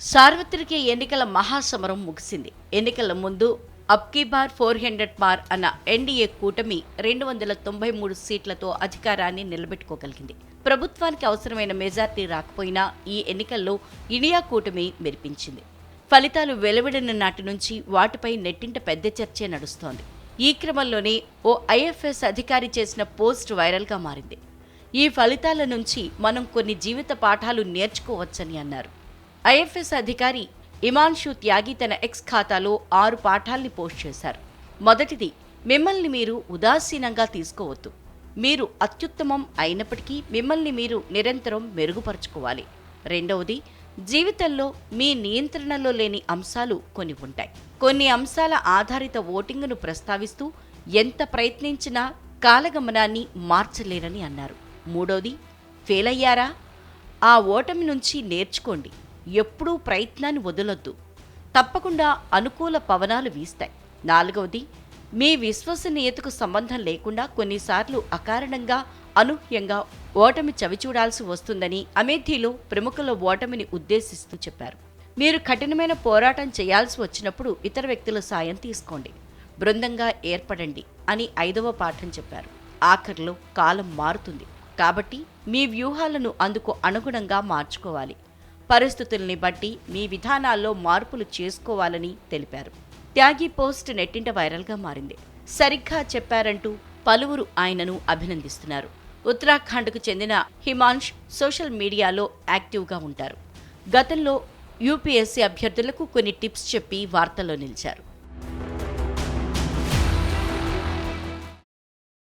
సార్వత్రిక ఎన్నికల మహాసమరం ముగిసింది. ఎన్నికల ముందు అబ్కీ బార్ ఫోర్ హండ్రెడ్ బార్ అన్న ఎన్డీఏ కూటమి రెండు వందల తొంభై మూడు సీట్లతో అధికారాన్ని నిలబెట్టుకోగలిగింది. ప్రభుత్వానికి అవసరమైన మెజార్టీ రాకపోయినా ఈ ఎన్నికల్లో ఇండియా కూటమి మెరిపించింది. ఫలితాలు వెలువడిన నాటి నుంచి వాటిపై నెట్టింట పెద్ద చర్చే నడుస్తోంది. ఈ క్రమంలోనే ఓ ఐఎఫ్ఎస్ అధికారి చేసిన పోస్ట్ వైరల్గా మారింది. ఈ ఫలితాల నుంచి మనం కొన్ని జీవిత పాఠాలు నేర్చుకోవచ్చని అన్నారు. ఐఎఫ్ఎస్ అధికారి ఇమాన్షు త్యాగి తన ఎక్స్ ఖాతాలో ఆరు పాఠాల్ని పోస్ట్ చేశారు. మొదటిది మిమ్మల్ని మీరు ఉదాసీనంగా తీసుకోవద్దు. మీరు అత్యుత్తమం అయినప్పటికీ మిమ్మల్ని మీరు నిరంతరం మెరుగుపరుచుకోవాలి. రెండవది జీవితంలో మీ నియంత్రణలో లేని అంశాలు కొన్ని ఉంటాయి. కొన్ని అంశాల ఆధారిత ఓటింగును ప్రస్తావిస్తూ ఎంత ప్రయత్నించినా కాలగమనాన్ని మార్చలేరని అన్నారు. మూడోది ఫెయిల్ అయ్యారా ఆ ఓటమి నుంచి నేర్చుకోండి. ఎప్పుడూ ప్రయత్నాన్ని వదలొద్దు. తప్పకుండా అనుకూల పవనాలు వీస్తాయి. నాలుగవది మీ విశ్వసనీయతకు సంబంధం లేకుండా కొన్నిసార్లు అకారణంగా అనూహ్యంగా ఓటమి చవిచూడాల్సి వస్తుందని అమేథీలో ప్రముఖుల ఓటమిని ఉద్దేశిస్తూ చెప్పారు. మీరు కఠినమైన పోరాటం చేయాల్సి వచ్చినప్పుడు ఇతర వ్యక్తుల సాయం తీసుకోండి. బృందంగా ఏర్పడండి అని ఐదవ పాఠం చెప్పారు. ఆఖరిలో కాలం మారుతుంది. కాబట్టి మీ వ్యూహాలను అందుకు అనుగుణంగా మార్చుకోవాలి. పరిస్థితుల్ని బట్టి మీ విధానాల్లో మార్పులు చేసుకోవాలని తెలిపారు. త్యాగి పోస్ట్ నెట్టింట వైరల్గా మారింది. సరిగ్గా చెప్పారంటూ పలువురు ఆయనను అభినందిస్తున్నారు. ఉత్తరాఖండ్కు చెందిన హిమాంష్ సోషల్ మీడియాలో యాక్టివ్గా ఉంటారు. గతంలో యూపీఎస్సీ అభ్యర్థులకు కొన్ని టిప్స్ చెప్పి వార్తల్లో నిలిచారు.